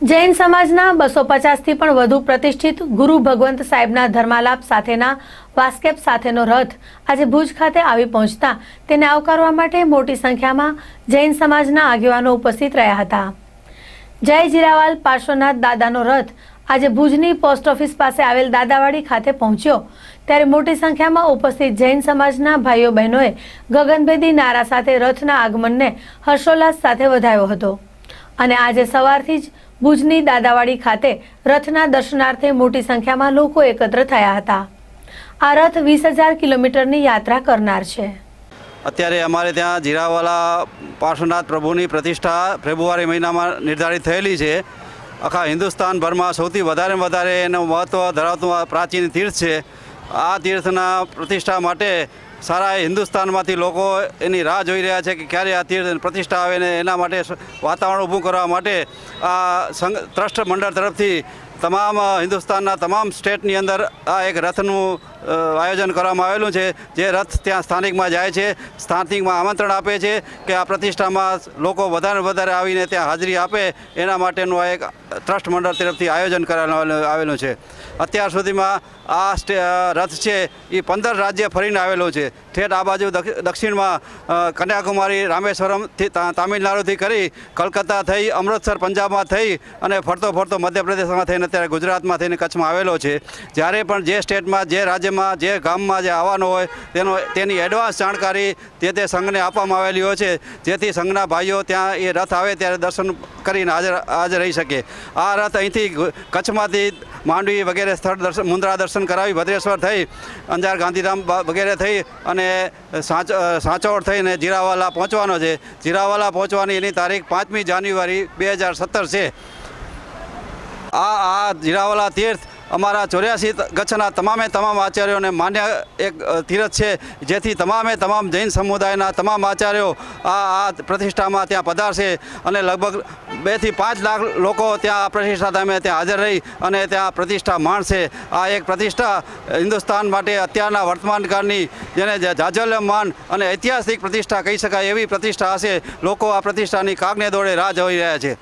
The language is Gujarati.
જૈન સમાજના બસો પચાસથી પણ વધુ પ્રતિષ્ઠિત ગુરુ ભગવંત સાહેબના ધર્માલાપ સાથેના વાસ્કેપ સાથેનો રથ આજે ભુજ ખાતે આવી પહોંચતા તેને આવકારવા માટે મોટી સંખ્યામાં જૈન સમાજના આગેવાનો ઉપસ્થિત રહ્યા હતા. જય જીરાવાલ પાર્શ્વનાથ દાદાનો રથ આજે ભુજની પોસ્ટ ઓફિસ પાસે આવેલ દાદાવાડી ખાતે પહોંચ્યો. ત્યારે મોટી સંખ્યામાં ઉપસ્થિત જૈન સમાજના ભાઈઓ બહેનોએ ગગનભેદી નારા સાથે રથના આગમનને હર્ષોલ્લાસ સાથે વધાવ્યો હતો. અને આજે સવારથી જ ભુજની દાદાવાડી ખાતે રથના દર્શનાર્થે મોટી સંખ્યામાં લોકો એકત્ર થયા હતા. આ રથ વીસ હજાર કિલોમીટરની યાત્રા કરનાર છે. અત્યારે અમારે ત્યાં જીરાવાલા પાર્શ્વનાથ પ્રભુની પ્રતિષ્ઠા ફેબ્રુઆરી મહિનામાં નિર્ધારિત થયેલી છે. આખા હિન્દુસ્તાનભરમાં સૌથી વધારે વધારે એનું મહત્ત્વ ધરાવતું પ્રાચીન તીર્થ છે. આ તીર્થના પ્રતિષ્ઠા માટે સારા હિન્દુસ્તાનમાંથી લોકો એની રાહ જોઈ રહ્યા છે કે ક્યારે આ તીર્થ પ્રતિષ્ઠા આવે ને એના માટે વાતાવરણ ઊભું કરવા માટે આ સંઘ, ટ્રસ્ટ મંડળ તરફથી તમામ હિન્દુસ્તાનના તમામ સ્ટેટની અંદર આ એક રથનું આયોજન કરવામાં આવેલું છે. જે રથ ત્યાં સ્થાનિકમાં જાય છે. સ્થાનિકમાં આમંત્રણ આપે છે કે આ પ્રતિષ્ઠામાં લોકો વધારે વધારે આવીને ત્યાં હાજરી આપે. એના માટેનું આ એક ટ્રસ્ટ મંડળ તરફથી આયોજન કરવામાં આવેલું છે. અત્યાર સુધીમાં આ રથ છે એ પંદર રાજ્ય ફરીને આવેલો છે. ઠેઠ આ બાજુ દક્ષ- દક્ષિણમાં કન્યાકુમારી રામેશ્વરમથી તામિલનાડુથી કરી કલકત્તા થઈ, અમૃતસર, પંજાબમાં થઈ અને ફરતો ફરતો મધ્યપ્રદેશમાં થઈને અત્યારે ગુજરાતમાં થઈને કચ્છમાં આવેલો છે. જ્યારે પણ જે સ્ટેટમાં, જે રાજ્યમાં જે ગામમાં જે આવવાનો હોય તેનો તેની એડવાન્સ જાણકારી તે તે સંઘને આપવામાં આવેલી હોય છે. જેથી સંઘના ભાઈઓ ત્યાં એ રથ આવે ત્યારે દર્શન કરીને હાજર હાજર રહી શકે. આ રથ અહીંથી કચ્છમાંથી માંડવી વગેરે સ્થળ દર્શન મુન્દ્રા દર્શન કરાવી ભદ્રેશ્વર થઈ, અંજાર ગાંધીધામ વગેરે થઈ અને સાંચ સાંચોડ થઈને જીરાવાલા પહોંચવાનો છે. જીરાવાલા પહોંચવાની એની તારીખ પાંચમી જાન્યુઆરી બે હજાર સત્તર છે. આ આ જીરાવાલા તીર્થ અમારા ચોર્યાસી ગચ્છના તમામે તમામ આચાર્યોને માન્ય એક તીરથ છે, જેથી તમામે તમામ જૈન સમુદાયના તમામ આચાર્યો આ આ પ્રતિષ્ઠામાં ત્યાં પધારશે અને લગભગ બેથી પાંચ લાખ લોકો ત્યાં આ પ્રતિષ્ઠા ધામે ત્યાં હાજર રહી અને ત્યાં પ્રતિષ્ઠા માણશે. આ એક પ્રતિષ્ઠા હિન્દુસ્તાન માટે અત્યારના વર્તમાન કાળની જેને જાજલ્યમાન અને ઐતિહાસિક પ્રતિષ્ઠા કહી શકાય એવી પ્રતિષ્ઠા હશે. લોકો આ પ્રતિષ્ઠાની કાગને દોડે રાહ જોઈ રહ્યા છે.